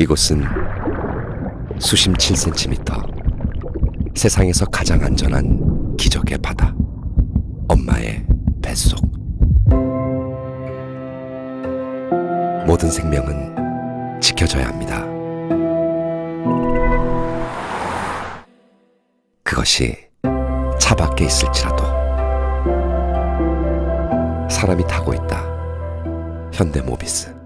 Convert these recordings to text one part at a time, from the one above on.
이곳은 수심 7cm 세상에서 가장 안전한 기적의 바다 엄마의 뱃속 모든 생명은 지켜져야 합니다. 그것이 차 밖에 있을지라도 사람이 타고 있다. 현대모비스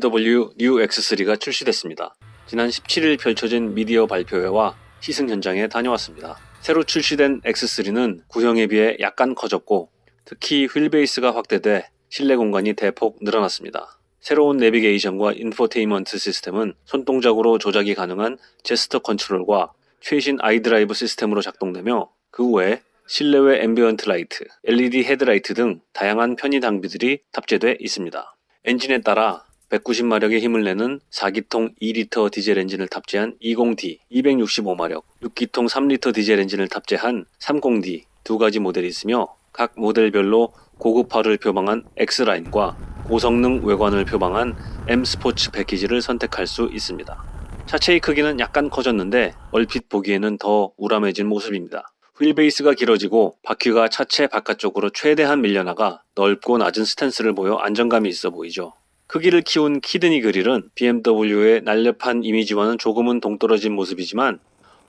BMW 뉴 X3가 출시됐습니다. 지난 17일 펼쳐진 미디어 발표회와 시승 현장에 다녀왔습니다. 새로 출시된 X3는 구형에 비해 약간 커졌고 특히 휠베이스가 확대돼 실내 공간이 대폭 늘어났습니다. 새로운 내비게이션과 인포테인먼트 시스템은 손동작으로 조작이 가능한 제스처 컨트롤과 최신 아이드라이브 시스템으로 작동되며 그 외에 실내외 앰비언트 라이트, LED 헤드라이트 등 다양한 편의 장비들이 탑재돼 있습니다. 엔진에 따라 190마력의 힘을 내는 4기통 2리터 디젤 엔진을 탑재한 20D, 265마력, 6기통 3리터 디젤 엔진을 탑재한 30D 두 가지 모델이 있으며 각 모델별로 고급화를 표방한 X라인과 고성능 외관을 표방한 M 스포츠 패키지를 선택할 수 있습니다. 차체의 크기는 약간 커졌는데 얼핏 보기에는 더 우람해진 모습입니다. 휠베이스가 길어지고 바퀴가 차체 바깥쪽으로 최대한 밀려나가 넓고 낮은 스탠스를 보여 안정감이 있어 보이죠. 크기를 키운 키드니 그릴은 BMW의 날렵한 이미지와는 조금은 동떨어진 모습이지만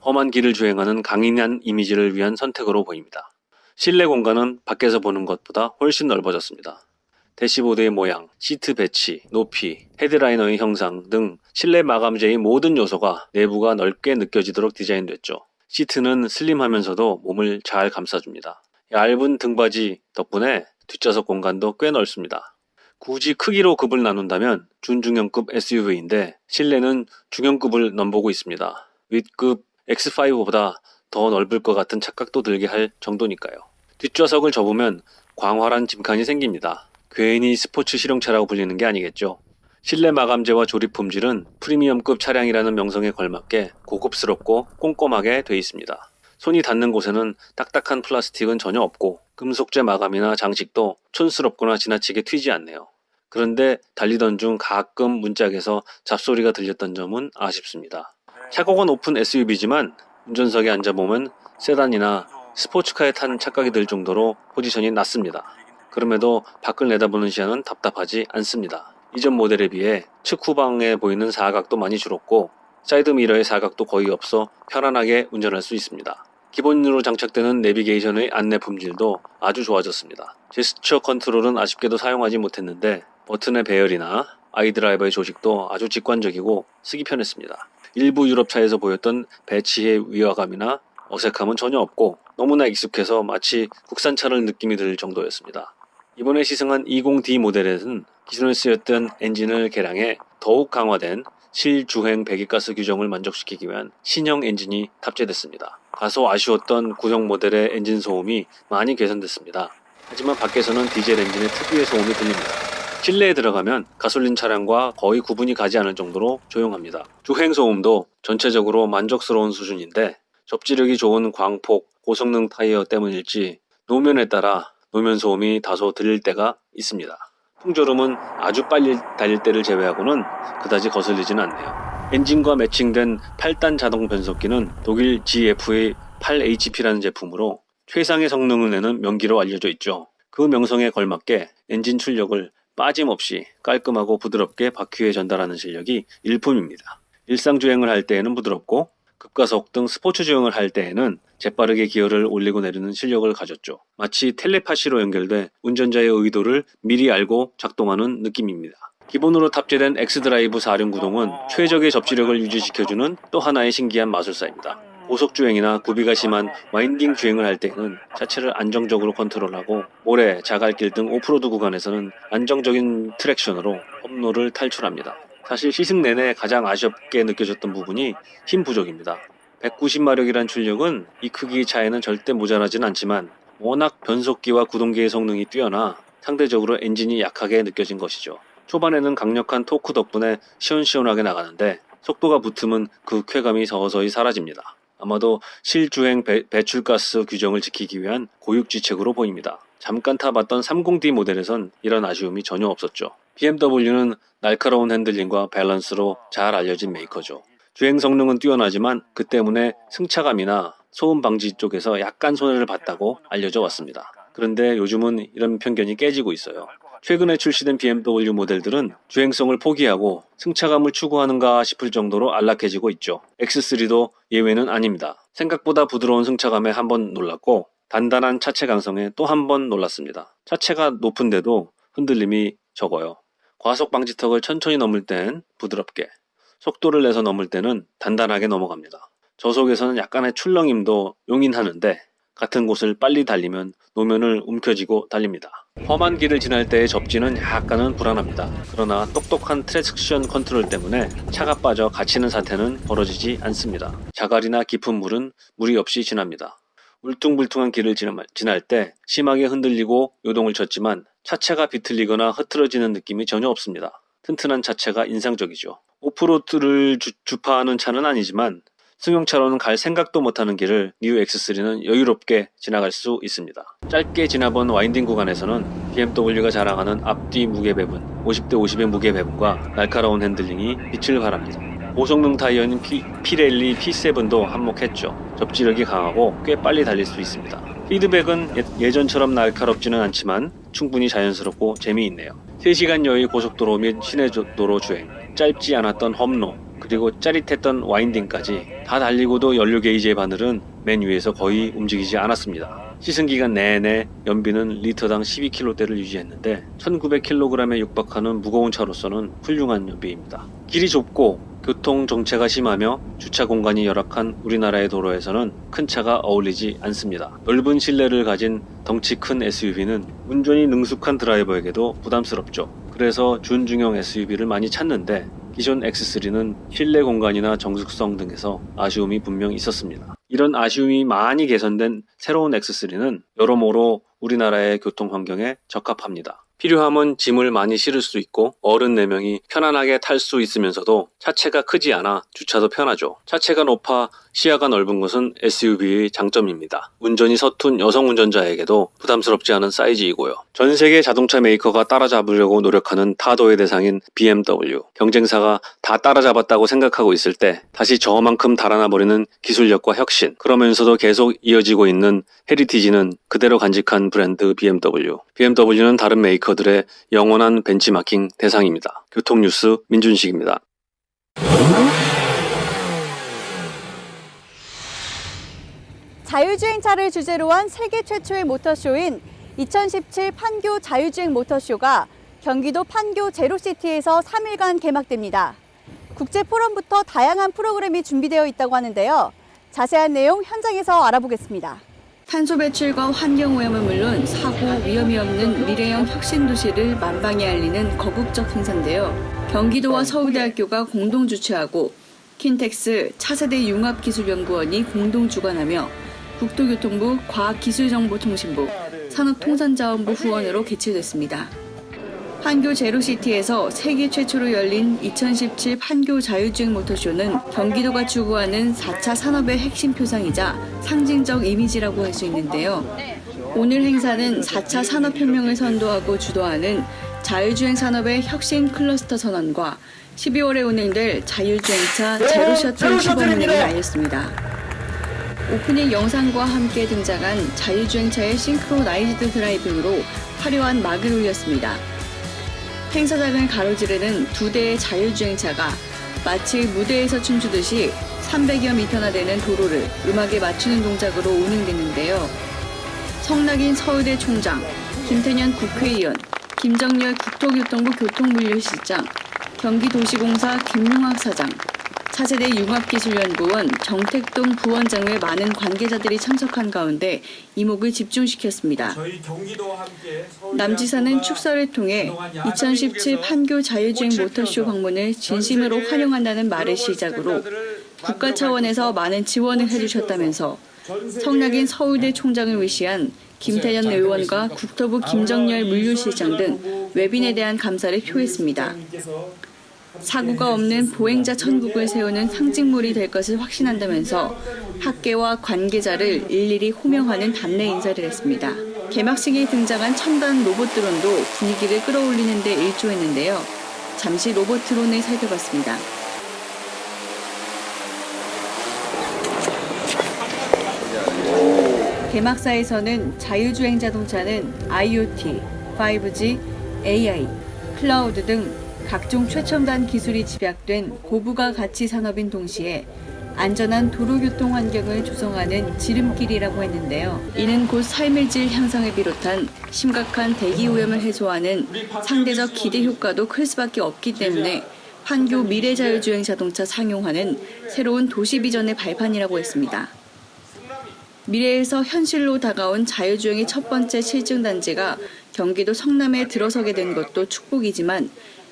험한 길을 주행하는 강인한 이미지를 위한 선택으로 보입니다. 실내 공간은 밖에서 보는 것보다 훨씬 넓어졌습니다. 대시보드의 모양, 시트 배치, 높이, 헤드라이너의 형상 등 실내 마감재의 모든 요소가 내부가 넓게 느껴지도록 디자인됐죠. 시트는 슬림하면서도 몸을 잘 감싸줍니다. 얇은 등받이 덕분에 뒷좌석 공간도 꽤 넓습니다. 굳이 크기로 급을 나눈다면 준중형급 SUV인데 실내는 중형급을 넘보고 있습니다. 윗급 X5보다 더 넓을 것 같은 착각도 들게 할 정도니까요. 뒷좌석을 접으면 광활한 짐칸이 생깁니다. 괜히 스포츠 실용차라고 불리는 게 아니겠죠. 실내 마감재와 조립 품질은 프리미엄급 차량이라는 명성에 걸맞게 고급스럽고 꼼꼼하게 돼 있습니다. 손이 닿는 곳에는 딱딱한 플라스틱은 전혀 없고 금속재 마감이나 장식도 촌스럽거나 지나치게 튀지 않네요. 그런데 달리던 중 가끔 문짝에서 잡소리가 들렸던 점은 아쉽습니다. 차고가 높은 SUV지만 운전석에 앉아보면 세단이나 스포츠카에 탄 착각이 들 정도로 포지션이 낮습니다. 그럼에도 밖을 내다보는 시야는 답답하지 않습니다. 이전 모델에 비해 측 후방에 보이는 사각도 많이 줄었고 사이드 미러의 사각도 거의 없어 편안하게 운전할 수 있습니다. 기본으로 장착되는 내비게이션의 안내 품질도 아주 좋아졌습니다. 제스처 컨트롤은 아쉽게도 사용하지 못했는데 버튼의 배열이나 아이드라이버의 조직도 아주 직관적이고 쓰기 편했습니다. 일부 유럽차에서 보였던 배치의 위화감이나 어색함은 전혀 없고 너무나 익숙해서 마치 국산차를 느낌이 들 정도였습니다. 이번에 시승한 20D 모델에는 기존에 쓰였던 엔진을 개량해 더욱 강화된 실주행 배기가스 규정을 만족시키기 위한 신형 엔진이 탑재됐습니다. 다소 아쉬웠던 구형 모델의 엔진 소음이 많이 개선됐습니다. 하지만 밖에서는 디젤 엔진의 특유의 소음이 들립니다. 실내에 들어가면 가솔린 차량과 거의 구분이 가지 않을 정도로 조용합니다. 주행 소음도 전체적으로 만족스러운 수준인데 접지력이 좋은 광폭, 고성능 타이어 때문일지 노면에 따라 노면 소음이 다소 들릴 때가 있습니다. 풍조름은 아주 빨리 달릴 때를 제외하고는 그다지 거슬리진 않네요. 엔진과 매칭된 8단 자동 변속기는 독일 GF의 8HP라는 제품으로 최상의 성능을 내는 명기로 알려져 있죠. 그 명성에 걸맞게 엔진 출력을 빠짐없이 깔끔하고 부드럽게 바퀴에 전달하는 실력이 일품입니다. 일상 주행을 할 때에는 부드럽고 급가속 등 스포츠 주행을 할 때에는 재빠르게 기어를 올리고 내리는 실력을 가졌죠. 마치 텔레파시로 연결돼 운전자의 의도를 미리 알고 작동하는 느낌입니다. 기본으로 탑재된 엑스드라이브 4륜 구동은 최적의 접지력을 유지시켜주는 또 하나의 신기한 마술사입니다. 고속 주행이나 구비가 심한 와인딩 주행을 할 때는 차체를 안정적으로 컨트롤하고 모래, 자갈길 등 오프로드 구간에서는 안정적인 트랙션으로 험로를 탈출합니다. 사실 시승 내내 가장 아쉽게 느껴졌던 부분이 힘 부족입니다. 190마력이란 출력은 이 크기 차에는 절대 모자라진 않지만 워낙 변속기와 구동기의 성능이 뛰어나 상대적으로 엔진이 약하게 느껴진 것이죠. 초반에는 강력한 토크 덕분에 시원시원하게 나가는데 속도가 붙으면 그 쾌감이 서서히 사라집니다. 아마도 실주행 배, 배출가스 규정을 지키기 위한 고육지책으로 보입니다. 잠깐 타봤던 30D 모델에선 이런 아쉬움이 전혀 없었죠. BMW는 날카로운 핸들링과 밸런스로 잘 알려진 메이커죠. 주행 성능은 뛰어나지만 그 때문에 승차감이나 소음 방지 쪽에서 약간 손해를 봤다고 알려져 왔습니다. 그런데 요즘은 이런 편견이 깨지고 있어요. 최근에 출시된 BMW 모델들은 주행성을 포기하고 승차감을 추구하는가 싶을 정도로 안락해지고 있죠. X3도 예외는 아닙니다. 생각보다 부드러운 승차감에 한번 놀랐고 단단한 차체 강성에 또 한 번 놀랐습니다. 차체가 높은데도 흔들림이 적어요. 과속 방지턱을 천천히 넘을 땐 부드럽게, 속도를 내서 넘을 때는 단단하게 넘어갑니다. 저속에서는 약간의 출렁임도 용인하는데 같은 곳을 빨리 달리면 노면을 움켜쥐고 달립니다. 험한 길을 지날 때의 접지는 약간은 불안합니다. 그러나 똑똑한 트랙션 컨트롤 때문에 차가 빠져 갇히는 사태는 벌어지지 않습니다. 자갈이나 깊은 물은 무리 없이 지납니다. 울퉁불퉁한 길을 지날 때 심하게 흔들리고 요동을 쳤지만 차체가 비틀리거나 흐트러지는 느낌이 전혀 없습니다. 튼튼한 차체가 인상적이죠. 오프로드를 주, 주파하는 차는 아니지만 승용차로는 갈 생각도 못하는 길을 뉴 X3는 여유롭게 지나갈 수 있습니다. 짧게 지나본 와인딩 구간에서는 BMW가 자랑하는 앞뒤 무게 배분, 50대 50의 무게 배분과 날카로운 핸들링이 빛을 발합니다. 고성능 타이어인 피, 피렐리 P7도 한몫했죠. 접지력이 강하고 꽤 빨리 달릴 수 있습니다. 피드백은 예- 예전처럼 날카롭지는 않지만 충분히 자연스럽고 재미있네요. 3시간 여의 고속도로 및 시내도로 주행, 짧지 않았던 험로, 그리고 짜릿했던 와인딩까지 다 달리고도 연료 게이지의 바늘은 맨 위에서 거의 움직이지 않았습니다. 시승 기간 내내 연비는 리터당 12km대를 유지했는데 1900kg에 육박하는 무거운 차로서는 훌륭한 연비입니다. 길이 좁고 교통 정체가 심하며 주차 공간이 열악한 우리나라의 도로에서는 큰 차가 어울리지 않습니다. 넓은 실내를 가진 덩치 큰 SUV는 운전이 능숙한 드라이버에게도 부담스럽죠. 그래서 준중형 SUV를 많이 찾는데 기존 X3는 실내 공간이나 정숙성 등에서 아쉬움이 분명 있었습니다. 이런 아쉬움이 많이 개선된 새로운 X3는 여러모로 우리나라의 교통 환경에 적합합니다. 필요하면 짐을 많이 실을 수 있고 어른 4명이 편안하게 탈 수 있으면서도 차체가 크지 않아 주차도 편하죠. 차체가 높아 시야가 넓은 것은 SUV의 장점입니다. 운전이 서툰 여성 운전자에게도 부담스럽지 않은 사이즈이고요. 전 세계 자동차 메이커가 따라잡으려고 노력하는 타도의 대상인 BMW. 경쟁사가 다 따라잡았다고 생각하고 있을 때 다시 저만큼 달아나 버리는 기술력과 혁신. 그러면서도 계속 이어지고 있는 헤리티지는 그대로 간직한 브랜드 BMW. BMW는 다른 메이커들의 영원한 벤치마킹 대상입니다. 교통뉴스 민준식입니다. 자율주행차를 주제로 한 세계 최초의 모터쇼인 2017 판교 자율주행 모터쇼가 경기도 판교 제로시티에서 3일간 개막됩니다. 국제 포럼부터 다양한 프로그램이 준비되어 있다고 하는데요. 자세한 내용 현장에서 알아보겠습니다. 탄소 배출과 환경 오염은 물론 사고 위험이 없는 미래형 혁신 도시를 만방에 알리는 거국적 행사인데요. 경기도와 서울대학교가 공동 주최하고 킨텍스 차세대 융합기술연구원이 공동 주관하며 국토교통부 과학기술정보통신부 산업통상자원부 후원으로 개최됐습니다. 판교 제로시티에서 세계 최초로 열린 2017 판교 자율주행 모터쇼는 경기도가 추구하는 4차 산업의 핵심 표상이자 상징적 이미지라고 할 수 있는데요. 오늘 행사는 4차 산업혁명을 선도하고 주도하는 자율주행 산업의 혁신 클러스터 선언과 12월에 운행될 자율주행차 제로 셔틀 시범 운행을 알렸습니다. 오프닝 영상과 함께 등장한 자율주행차의 싱크로나이즈드 드라이빙으로 화려한 막을 올렸습니다. 행사장을 가로지르는 두 대의 자율주행차가 마치 무대에서 춤추듯이 300여 미터나 되는 도로를 음악에 맞추는 동작으로 운행됐는데요. 성낙인 서울대 총장, 김태년 국회의원, 김정열 국토교통부 교통물류실장, 경기도시공사 김용학 사장, 차세대 융합기술연구원 정택동 부원장 외 많은 관계자들이 참석한 가운데 이목을 집중시켰습니다. 남지사는 축사를 통해 2017 판교 자율주행 모터쇼 방문을 진심으로 환영한다는 말을 시작으로 국가 차원에서 많은 지원을 해주셨다면서 성낙인 서울대 총장을 위시한 김태년 의원과 국토부 김정열 물류실장 등 외빈에 대한 감사를 표했습니다. 사고가 없는 보행자 천국을 세우는 상징물이 될 것을 확신한다면서 학계와 관계자를 일일이 호명하는 답례 인사를 했습니다. 개막식에 등장한 첨단 로봇 드론도 분위기를 끌어올리는 데 일조했는데요. 잠시 로봇 드론을 살펴봤습니다. 개막사에서는 자율주행 자동차는 IoT, 5G, AI, 클라우드 등 각종 최첨단 기술이 집약된 고부가 가치 산업인 동시에 안전한 도로교통 환경을 조성하는 지름길이라고 했는데요. 이는 곧 삶의 질 향상을 비롯한 심각한 대기 오염을 해소하는 상대적 기대 효과도 클 수밖에 없기 때문에 판교 미래 자율주행 자동차 상용화는 새로운 도시 비전의 발판이라고 했습니다. 미래에서 현실로 다가온 자율주행의 첫 번째 실증 단지가 경기도 성남에 들어서게 된 것도 축복이지만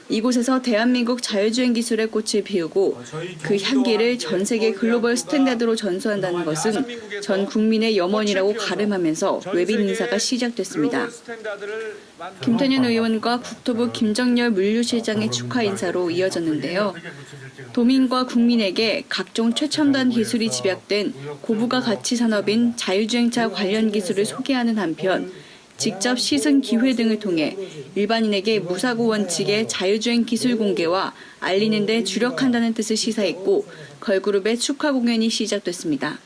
이곳에서 대한민국 자율주행 기술의 꽃을 피우고 그 향기를 전 세계 글로벌 스탠다드로 전수한다는 것은 전 국민의 염원이라고 가름하면서 외빈 인사가 시작됐습니다. 김태년 의원과 국토부 김정열 물류실장의 축하 인사로 이어졌는데요. 도민과 국민에게 각종 최첨단 기술이 집약된 고부가 가치 산업인 자율주행차 관련 기술을 소개하는 한편 직접 시승 기회 등을 통해 일반인에게 무사고 원칙의 자율주행 기술 공개와 알리는 데 주력한다는 뜻을 시사했고 걸그룹의 축하 공연이 시작됐습니다.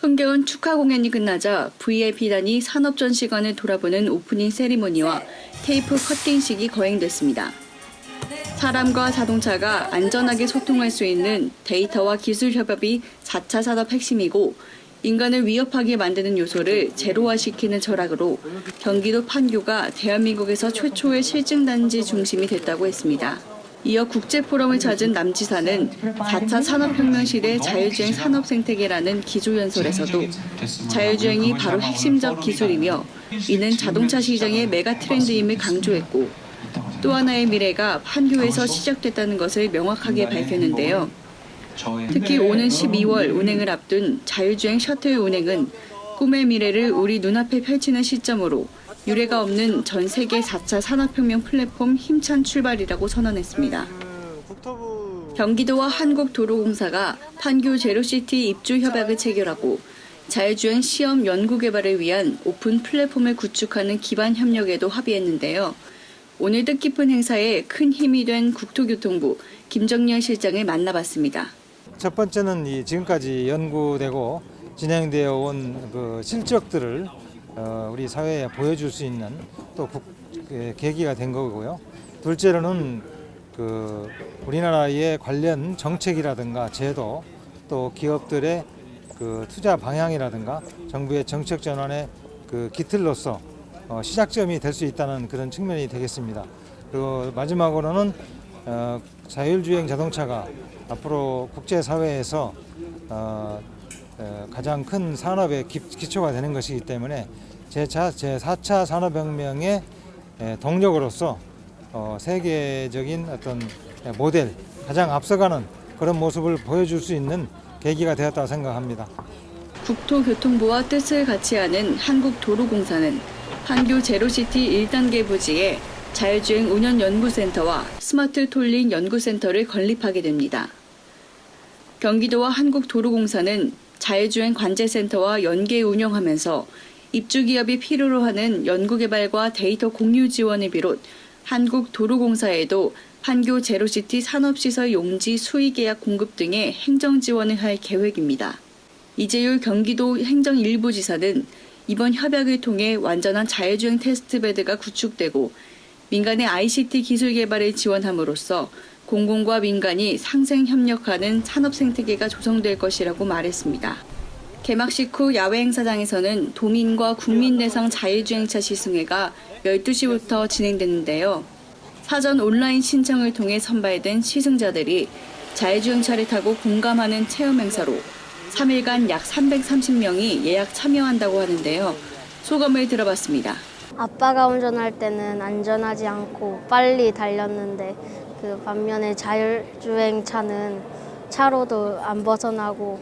흥겨운 축하 공연이 끝나자 VIP단이 산업전시관을 돌아보는 오프닝 세리머니와 테이프 커팅식이 거행됐습니다. 사람과 자동차가 안전하게 소통할 수 있는 데이터와 기술 협업이 4차 산업 핵심이고 인간을 위협하게 만드는 요소를 제로화시키는 철학으로 경기도 판교가 대한민국에서 최초의 실증단지 중심이 됐다고 했습니다. 이어 국제포럼을 찾은 남지사는 4차 산업혁명 시대 자율주행 산업 생태계라는 기조연설에서도 자율주행이 바로 핵심적 기술이며 이는 자동차 시장의 메가 트렌드임을 강조했고 또 하나의 미래가 판교에서 시작됐다는 것을 명확하게 밝혔는데요. 특히 오는 12월 운행을 앞둔 자율주행 셔틀 운행은 꿈의 미래를 우리 눈앞에 펼치는 시점으로 유례가 없는 전 세계 4차 산업혁명 플랫폼 힘찬 출발이라고 선언했습니다. 경기도와 한국도로공사가 판교 제로시티 입주 협약을 체결하고 자율주행 시험 연구 개발을 위한 오픈 플랫폼을 구축하는 기반 협력에도 합의했는데요. 오늘 뜻깊은 행사에 큰 힘이 된 국토교통부 김정열 실장을 만나봤습니다. 첫 번째는 이 지금까지 연구되고 진행되어 온 그 실적들을 어, 우리 사회에 보여줄 수 있는 또 국, 그 계기가 된 거고요. 둘째로는 그 우리나라의 관련 정책이라든가 제도 또 기업들의 그 투자 방향이라든가 정부의 정책 전환의 그 기틀로서 어, 시작점이 될 수 있다는 그런 측면이 되겠습니다. 그리고 마지막으로는 어, 자율주행 자동차가 앞으로 국제사회에서 어, 어, 가장 큰 산업의 기, 기초가 되는 것이기 때문에 제4, 제4차 산업혁명의 에, 동력으로서 어, 세계적인 어떤 모델, 가장 앞서가는 그런 모습을 보여줄 수 있는 계기가 되었다고 생각합니다. 국토교통부와 뜻을 같이 하는 한국도로공사는 판교 제로시티 1단계 부지에 자율주행 운영 연구센터와 스마트 톨링 연구센터를 건립하게 됩니다. 경기도와 한국도로공사는 자율주행 관제센터와 연계 운영하면서 입주 기업이 필요로 하는 연구개발과 데이터 공유 지원을 비롯 한국도로공사에도 판교 제로시티 산업시설 용지 수의 계약 공급 등의 행정 지원을 할 계획입니다. 이재율 경기도 행정 일부 지사는 이번 협약을 통해 완전한 자율주행 테스트베드가 구축되고 민간의 ICT 기술 개발을 지원함으로써 공공과 민간이 상생 협력하는 산업 생태계가 조성될 것이라고 말했습니다. 개막식 후 야외 행사장에서는 도민과 국민 대상 자율주행차 시승회가 12시부터 진행됐는데요. 사전 온라인 신청을 통해 선발된 시승자들이 자율주행차를 타고 공감하는 체험 행사로 3일간 약 330명이 예약 참여한다고 하는데요. 소감을 들어봤습니다. 아빠가 운전할 때는 안전하지 않고 빨리 달렸는데 그 반면에 자율주행차는 차로도 안 벗어나고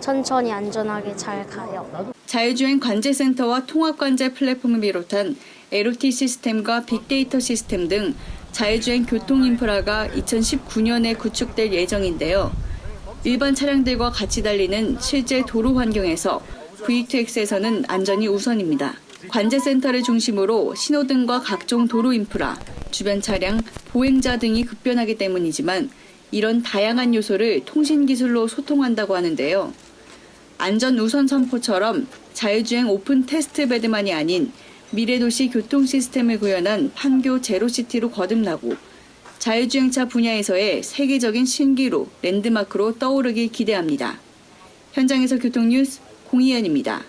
천천히 안전하게 잘 가요. 자율주행 관제센터와 통합관제 플랫폼을 비롯한 LOT 시스템과 빅데이터 시스템 등 자율주행 교통 인프라가 2019년에 구축될 예정인데요. 일반 차량들과 같이 달리는 실제 도로 환경에서 V2X에서는 안전이 우선입니다. 관제센터를 중심으로 신호등과 각종 도로 인프라, 주변 차량, 보행자 등이 급변하기 때문이지만 이런 다양한 요소를 통신 기술로 소통한다고 하는데요. 안전 우선 선포처럼 자율주행 오픈 테스트 베드만이 아닌 미래도시 교통 시스템을 구현한 판교 제로시티로 거듭나고 자율주행차 분야에서의 세계적인 신기루, 랜드마크로 떠오르길 기대합니다. 현장에서 교통뉴스 공희연입니다.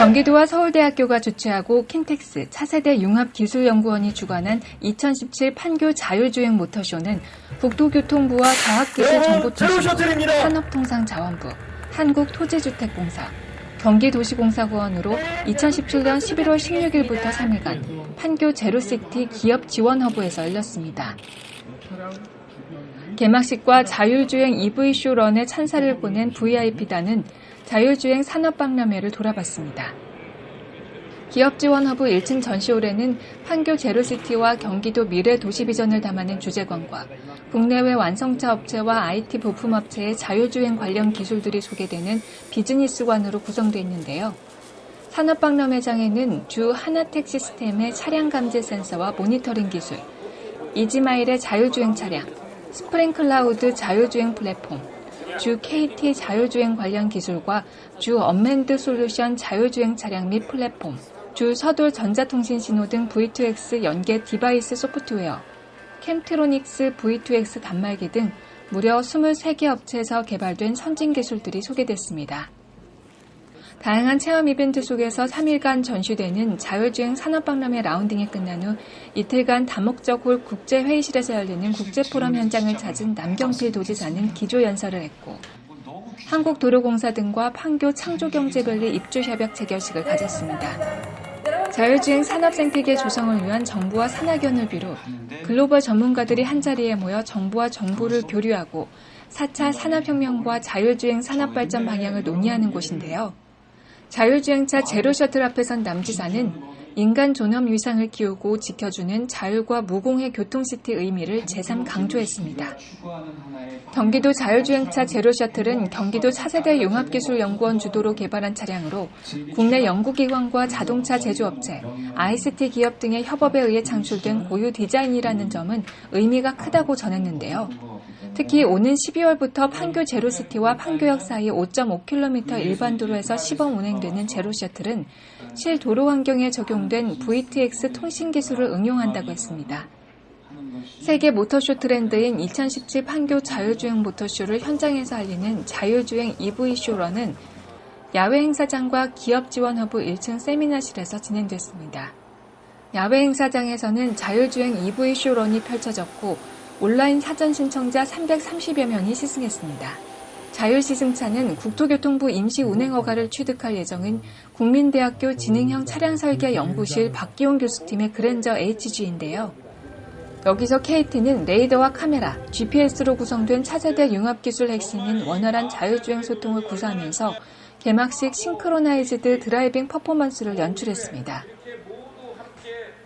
경기도와 서울대학교가 주최하고 킨텍스 차세대 융합기술연구원이 주관한 2017 판교 자율주행 모터쇼는 국토교통부와 과학기술정보통신부, 산업통상자원부, 한국토지주택공사, 경기도시공사구원으로 2017년 11월 16일부터 3일간 판교 제로시티 기업 지원 허브에서 열렸습니다. 개막식과 자율주행 EV 쇼런의 찬사를 보낸 VIP단은 자율주행 산업박람회를 돌아봤습니다. 기업지원허브 1층 전시홀에는 판교 제로시티와 경기도 미래 도시비전을 담아낸 주제관과 국내외 완성차 업체와 IT 부품업체의 자율주행 관련 기술들이 소개되는 비즈니스관으로 구성되어 있는데요. 산업박람회장에는 주 하나텍 시스템의 차량 감지 센서와 모니터링 기술, 이지마일의 자율주행 차량, 스프링클라우드 자율주행 플랫폼, 주 KT 자율주행 관련 기술과 주 언맨드 솔루션 자율주행 차량 및 플랫폼, 주 서돌 전자통신 신호 등 V2X 연계 디바이스 소프트웨어, 캠트로닉스 V2X 단말기 등 무려 23개 업체에서 개발된 선진 기술들이 소개됐습니다. 다양한 체험 이벤트 속에서 3일간 전시되는 자율주행 산업박람회 라운딩이 끝난 후 이틀간 다목적 홀 국제회의실에서 열리는 국제포럼 현장을 찾은 남경필 도지사는 기조연설을 했고 한국도로공사 등과 판교 창조경제밸리 입주협약 체결식을 가졌습니다. 자율주행 산업생태계 조성을 위한 정부와 산학연을 비롯 글로벌 전문가들이 한자리에 모여 정부와 정보를 교류하고 4차 산업혁명과 자율주행 산업발전 방향을 논의하는 곳인데요. 자율주행차 제로 셔틀 앞에 선 남지사는 인간 존엄 위상을 키우고 지켜주는 자율과 무공해 교통시티 의미를 재삼 강조했습니다. 경기도 자율주행차 제로 셔틀은 경기도 차세대 융합기술연구원 주도로 개발한 차량으로 국내 연구기관과 자동차 제조업체, ICT 기업 등의 협업에 의해 창출된 고유 디자인이라는 점은 의미가 크다고 전했는데요. 특히 오는 12월부터 판교 제로시티와 판교역 사이 5.5km 일반 도로에서 시범 운행되는 제로셔틀은 실도로 환경에 적용된 VTX 통신 기술을 응용한다고 했습니다. 세계 모터쇼 트렌드인 2017 판교 자율주행 모터쇼를 현장에서 알리는 자율주행 EV 쇼런은 야외 행사장과 기업 지원 허브 1층 세미나실에서 진행됐습니다. 야외 행사장에서는 자율주행 EV 쇼런이 펼쳐졌고 온라인 사전 신청자 330여 명이 시승했습니다. 자율시승차는 국토교통부 임시 운행 허가를 취득할 예정인 국민대학교 지능형 차량설계 연구실 박기용 교수팀의 그랜저 HG인데요. 여기서 KT는 레이더와 카메라, GPS로 구성된 차세대 융합기술 핵심인 원활한 자율주행 소통을 구사하면서 개막식 싱크로나이즈드 드라이빙 퍼포먼스를 연출했습니다.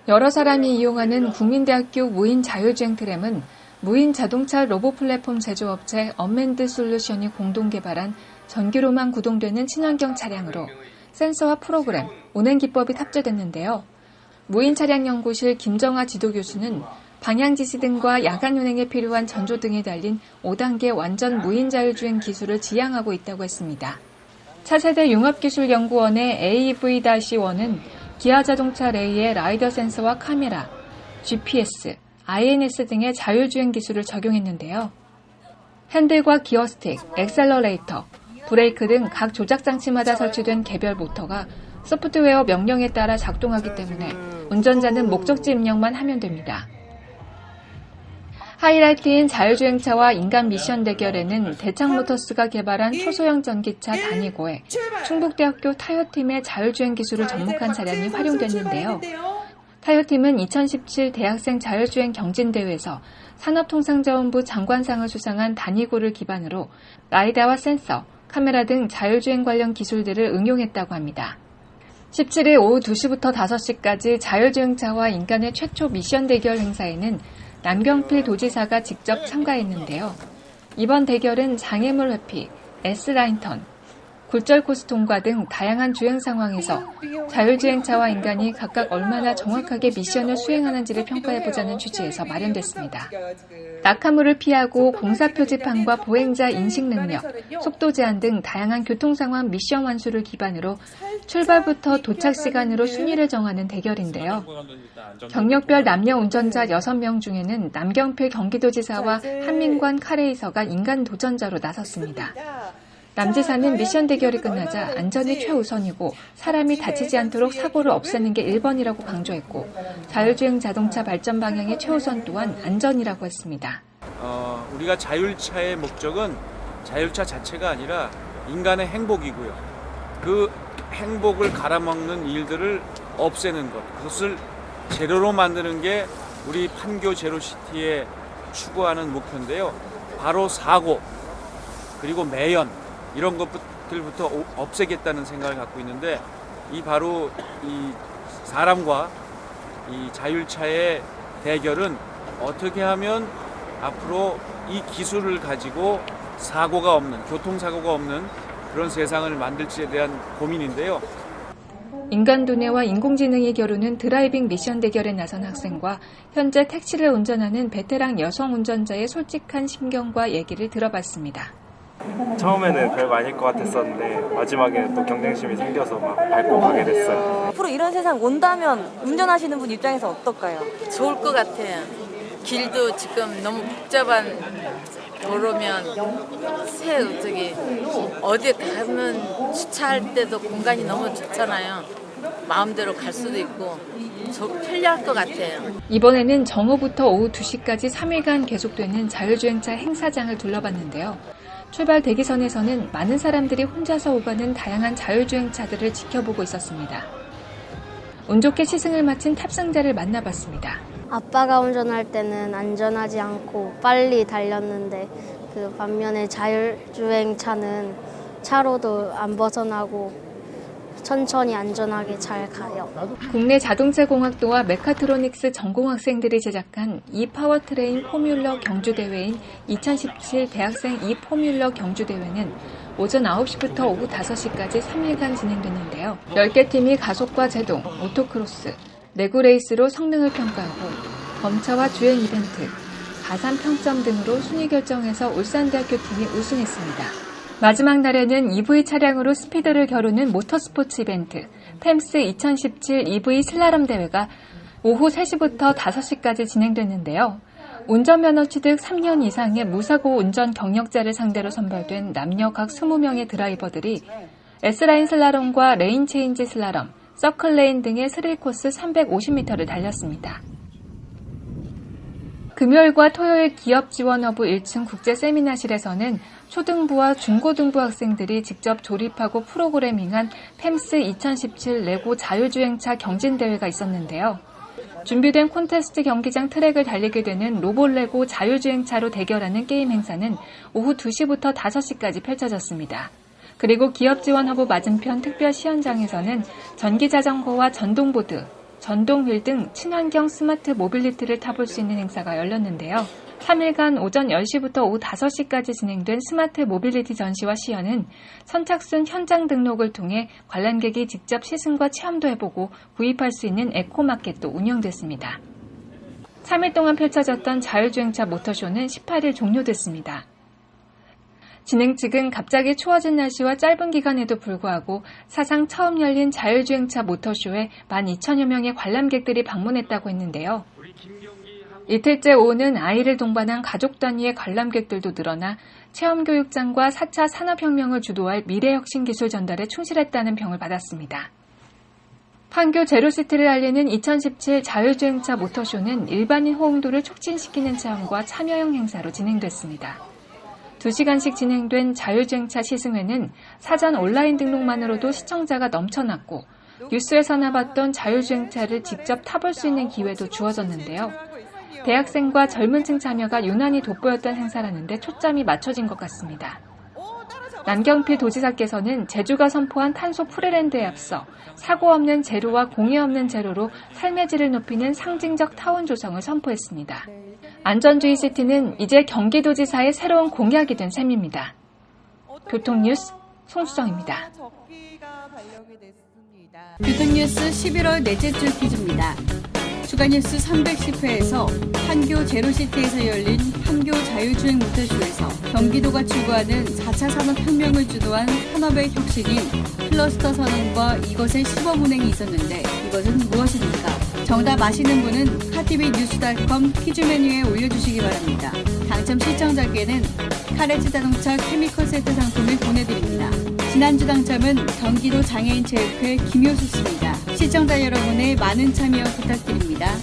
여러 사람이 이용하는 국민대학교 무인 자율주행 트램은 무인 자동차 로봇 플랫폼 제조업체 언맨드 솔루션이 공동 개발한 전기로만 구동되는 친환경 차량으로 센서와 프로그램, 운행 기법이 탑재됐는데요. 무인 차량 연구실 김정아 지도 교수는 방향 지시 등과 야간 운행에 필요한 전조 등이 달린 5단계 완전 무인 자율주행 기술을 지향하고 있다고 했습니다. 차세대 융합기술연구원의 AV-1은 기아 자동차 레이의 라이더 센서와 카메라, GPS, INS 등의 자율주행 기술을 적용했는데요. 핸들과 기어 스틱, 엑셀러레이터, 브레이크 등 각 조작 장치마다 설치된 개별 모터가 소프트웨어 명령에 따라 작동하기 때문에 운전자는 목적지 입력만 하면 됩니다. 하이라이트인 자율주행차와 인간 미션 대결에는 대창모터스가 개발한 초소형 전기차 단위고에 충북대학교 타이어팀의 자율주행 기술을 접목한 차량이 활용됐는데요. 타이어팀은 2017 대학생 자율주행 경진대회에서 산업통상자원부 장관상을 수상한 단위고를 기반으로 라이다와 센서, 카메라 등 자율주행 관련 기술들을 응용했다고 합니다. 17일 오후 2시부터 5시까지 자율주행차와 인간의 최초 미션 대결 행사에는 남경필 도지사가 직접 참가했는데요. 이번 대결은 장애물 회피, S라인턴, 굴절 코스 통과 등 다양한 주행 상황에서 자율주행차와 인간이 각각 얼마나 정확하게 미션을 수행하는지를 평가해보자는 취지에서 마련됐습니다. 낙하물을 피하고 공사 표지판과 보행자 인식 능력, 속도 제한 등 다양한 교통 상황 미션 완수를 기반으로 출발부터 도착 시간으로 순위를 정하는 대결인데요. 경력별 남녀 운전자 6명 중에는 남경필 경기도지사와 한민관 카레이서가 인간 도전자로 나섰습니다. 남지사는 미션 대결이 끝나자 안전이 최우선이고 사람이 다치지 않도록 사고를 없애는 게 1번이라고 강조했고 자율주행 자동차 발전 방향의 최우선 또한 안전이라고 했습니다. 어, 우리가 자율차의 목적은 자율차 자체가 아니라 인간의 행복이고요. 그 행복을 갈아먹는 일들을 없애는 것, 그것을 제로로 만드는 게 우리 판교 제로시티의 추구하는 목표인데요. 바로 사고, 그리고 매연, 이런 것들부터 오- 없애겠다는 생각을 갖고 있는데, 이 바로 이 사람과 이 자율차의 대결은 어떻게 하면 앞으로 이 기술을 가지고 사고가 없는 교통사고가 없는 그런 세상을 만들지에 대한 고민인데요. 인간 두뇌와 인공지능이 겨루는 드라이빙 미션 대결에 나선 학생과 현재 택시를 운전하는 베테랑 여성 운전자의 솔직한 심경과 얘기를 들어봤습니다. 처음에는 별거 아닐 것 같았었는데 마지막에는 또 경쟁심이 생겨서 막 밟고 가게 됐어요. 앞으로 이런 세상 온다면 운전하시는 분 입장에서 어떨까요? 좋을 것 같아요. 길도 지금 너무 복잡한 도로면 새 저기 어디 가면 주차할 때도 공간이 너무 좋잖아요. 마음대로 갈 수도 있고 저 편리할 것 같아요. 이번에는 정오부터 오후 2시까지 3일간 계속되는 자율주행차 행사장을 둘러봤는데요. 출발 대기선에서는 많은 사람들이 혼자서 오가는 다양한 자율주행차들을 지켜보고 있었습니다. 운 좋게 시승을 마친 탑승자를 만나봤습니다. 아빠가 운전할 때는 안전하지 않고 빨리 달렸는데 그 반면에 자율주행차는 차로도 안 벗어나고 천천히 안전하게 잘 가요. 국내 자동차 공학도와 메카트로닉스 전공 학생들이 제작한 이 파워트레인 포뮬러 경주 대회인 2017 대학생 이 포뮬러 경주 대회는 오전 9시부터 오후 5시까지 3일간 진행됐는데요. 10개 팀이 가속과 제동, 오토크로스, 내구 레이스로 성능을 평가하고 검차와 주행 이벤트, 가산 평점 등으로 순위 결정해서 울산대학교 팀이 우승했습니다. 마지막 날에는 EV 차량으로 스피드를 겨루는 모터스포츠 이벤트 팸스 2017 EV 슬라럼 대회가 오후 3시부터 5시까지 진행됐는데요. 운전면허 취득 3년 이상의 무사고 운전 경력자를 상대로 선발된 남녀 각 20명의 드라이버들이 S라인 슬라럼과 레인 체인지 슬라럼, 서클 레인 등의 스릴 코스 350m를 달렸습니다. 금요일과 토요일 기업 지원허브 1층 국제 세미나실에서는 초등부와 중고등부 학생들이 직접 조립하고 프로그래밍한 팸스 2017 레고 자율주행차 경진대회가 있었는데요. 준비된 콘테스트 경기장 트랙을 달리게 되는 로봇 레고 자율주행차로 대결하는 게임 행사는 오후 2시부터 5시까지 펼쳐졌습니다. 그리고 기업 지원 허브 맞은편 특별 시연장에서는 전기 자전거와 전동보드, 전동휠 등 친환경 스마트 모빌리티를 타볼 수 있는 행사가 열렸는데요. 3일간 오전 10시부터 오후 5시까지 진행된 스마트 모빌리티 전시와 시연은 선착순 현장 등록을 통해 관람객이 직접 시승과 체험도 해보고 구입할 수 있는 에코마켓도 운영됐습니다. 3일 동안 펼쳐졌던 자율주행차 모터쇼는 18일 종료됐습니다. 진행 측은 갑자기 추워진 날씨와 짧은 기간에도 불구하고 사상 처음 열린 자율주행차 모터쇼에 12,000여 명의 관람객들이 방문했다고 했는데요. 이틀째 오는 아이를 동반한 가족 단위의 관람객들도 늘어나 체험교육장과 4차 산업혁명을 주도할 미래혁신기술 전달에 충실했다는 평을 받았습니다. 판교 제로시티를 알리는 2017 자율주행차 모터쇼는 일반인 호응도를 촉진시키는 체험과 참여형 행사로 진행됐습니다. 2시간씩 진행된 자율주행차 시승회는 사전 온라인 등록만으로도 시청자가 넘쳐났고 뉴스에서나 봤던 자율주행차를 직접 타볼 수 있는 기회도 주어졌는데요. 대학생과 젊은 층 참여가 유난히 돋보였던 행사라는데 초점이 맞춰진 것 같습니다. 남경필 도지사께서는 제주가 선포한 탄소 프리랜드에 앞서 사고 없는 제로와 공해 없는 제로로 삶의 질을 높이는 상징적 타운 조성을 선포했습니다. 안전주의 시티는 이제 경기도지사의 새로운 공약이 된 셈입니다. 교통뉴스 송수정입니다. 교통뉴스 11월 넷째 주 퀴즈입니다. 주간뉴스 310회에서 판교 제로시티에서 열린 판교 자율주행 모터쇼에서 경기도가 추구하는 4차 산업혁명을 주도한 산업의 혁신인 클러스터 선언과 이것의 시범 운행이 있었는데 이것은 무엇입니까? 정답 아시는 분은 카티비 뉴스닷컴 퀴즈 메뉴에 올려주시기 바랍니다. 당첨 실정자께는 카레츠 자동차 케미컬 세트 상품을 보내드립니다. 지난주 당첨은 경기도 장애인 체육회 김효수 씨입니다. 시청자 여러분의 많은 참여 부탁드립니다.